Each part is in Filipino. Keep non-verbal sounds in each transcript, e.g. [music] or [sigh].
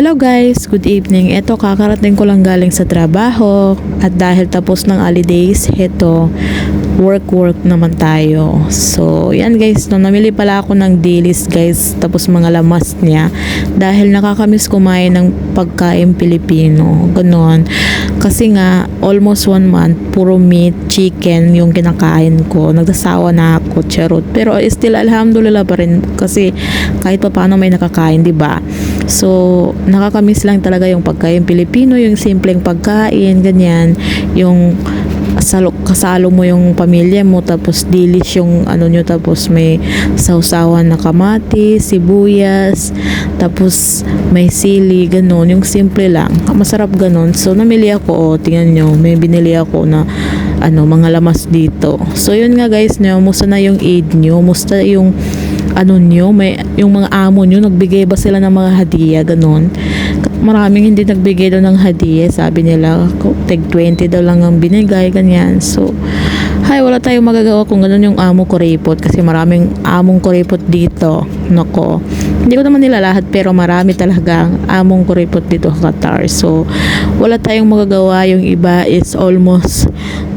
Hello guys, good evening. Ito kakarating ko lang galing sa trabaho at dahil tapos ng holidays, ito work work naman tayo. So, yan guys, no, namili pala ako ng dilis guys, tapos mga lamas niya dahil nakakamiss kumain ng pagkain Pilipino. Ganon. Kasi nga, almost one month, puro meat, chicken yung kinakain ko. Nagsasawa na ako, charot. Pero still, alhamdulillah pa rin kasi kahit pa paano may nakakain, di ba? So, nakakamiss lang talaga yung pagkain Pilipino, yung simpleng pagkain, ganyan. Yung salo, kasalo mo yung pamilya mo tapos dilis yung ano nyo tapos may sausawan na kamatis, sibuyas tapos may sili, ganun. Yung simple lang, masarap ganun. So namili ako, oh, tingnan nyo may binili ako na ano, mga lamas dito. So yun nga guys, no, musta na yung aid nyo, musta yung ano nyo, may, yung mga amo nyo, nagbigay ba sila ng mga hadiah, ganun. Maraming hindi nagbigay daw ng hadiah, sabi nila, tag 20 daw lang ang binigay, ganyan. So, hay, wala tayong magagawa kung ganun yung amo ko report kasi maraming among ko dito. Nako. Hindi ko naman nila lahat pero marami talaga among ko report dito Qatar. So, wala tayong magagawa. Yung iba is almost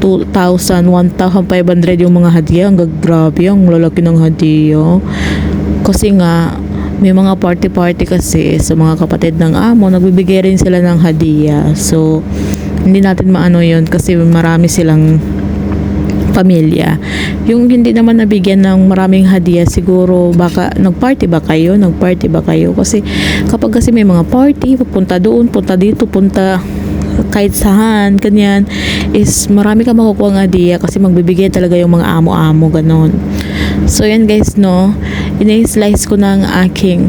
2,000, 1,500 yung mga hadiah. Ang grabe, ang lalaki ng hadiah. Kasi nga, may mga party-party kasi sa mga kapatid ng amo, nagbibigay rin sila ng hadiah. So, hindi natin maano yon kasi marami silang pamilya. Yung hindi naman nabigyan ng maraming hadiah, siguro baka nagparty ba kayo? Nagparty ba kayo? Kasi kapag kasi may mga party, pupunta doon, punta dito, punta kahit saan, ganyan, is marami ka makukuha ng hadiah kasi magbibigay talaga yung mga amo-amo, ganon. So, yan guys, no, ina-slice ko ang aking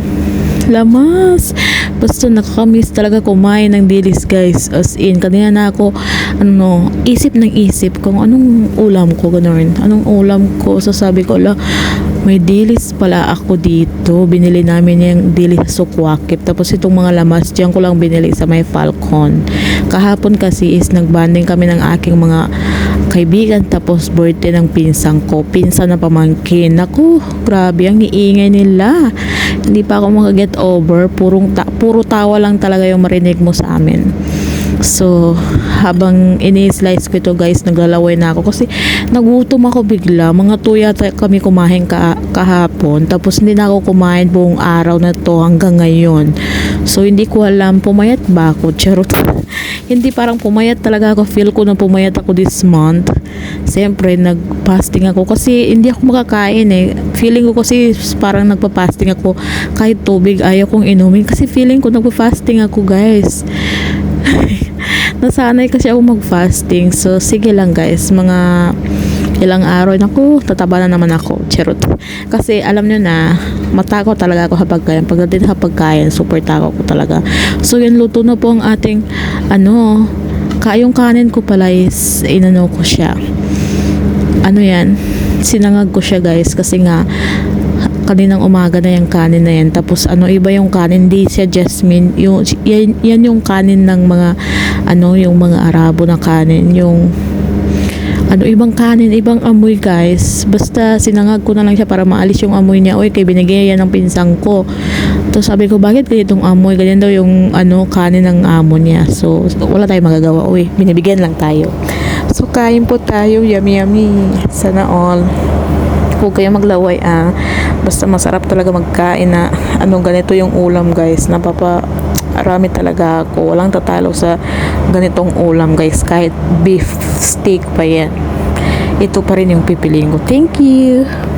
lamas. Basta nakakamiss talaga kumain ng dilis guys. As in, kanina na ako, ano, isip ng isip kung anong ulam ko, ganun. Anong ulam ko. So sabi ko, la, may dilis pala ako dito. Binili namin yung dilis sa Sukwakip. Tapos itong mga lamas, diyan ko lang binili sa may Falcon. Kahapon kasi is nagbanding kami ng aking mga kaibigan tapos birthday ng pinsang ko. Pinsan na pamangkin. Naku, grabe ang iingay nila. Hindi pa ako makaget over. Purong ta- puro tawa lang talaga yung marinig mo sa amin. So, habang ini-slice ko ito guys, naglalaway na ako kasi nagutom ako bigla. Mga tuya kami kumain ka kahapon. Tapos hindi na ako kumain buong araw na to hanggang ngayon. So, hindi ko alam, pumayat ba ako? Charot. [laughs] hindi parang pumayat talaga ako. Feel ko na pumayat ako this month. Siyempre, nag-fasting ako kasi hindi ako makakain eh. Feeling ko kasi parang nagpa-fasting ako. Kahit tubig, ayaw kong inumin. Kasi feeling ko nagpa-fasting ako guys. Nasanay kasi ako mag-fasting. So, sige lang guys, mga ilang araw, naku, tataba na naman ako. Charot. Kasi alam nyo na, matako talaga ako kapag kain. Pagdating sa pagkain, super tako ko talaga. So, yun, luto na po ang ating, ano, ka yung kanin ko pala is, inano ko siya. Ano yan? Sinangag ko siya guys kasi nga, kaninang umaga na yung kanin na yan. Tapos ano, iba yung kanin, di siya jasmine. Yung, yan, yan yung kanin ng mga, ano, yung mga Arabo na kanin. Yung, ano, ibang kanin, ibang amoy guys. Basta sinangag ko na lang siya para maalis yung amoy niya. Uy, kay binigay yan ng pinsang ko. Tapos sabi ko, bakit ganitong amoy? Ganyan daw yung, ano, kanin ng amo niya. So, wala tayong magagawa. Uy, binibigyan lang tayo. So, kain po tayo. Yummy, yummy. Sana all huwag kayo maglaway ah. Basta masarap talaga magkain na ano ganito yung ulam guys. Napapa arami talaga ako. Walang tatalo sa ganitong ulam guys. Kahit beef steak pa yan. Ito pa rin yung pipiliin ko. Thank you!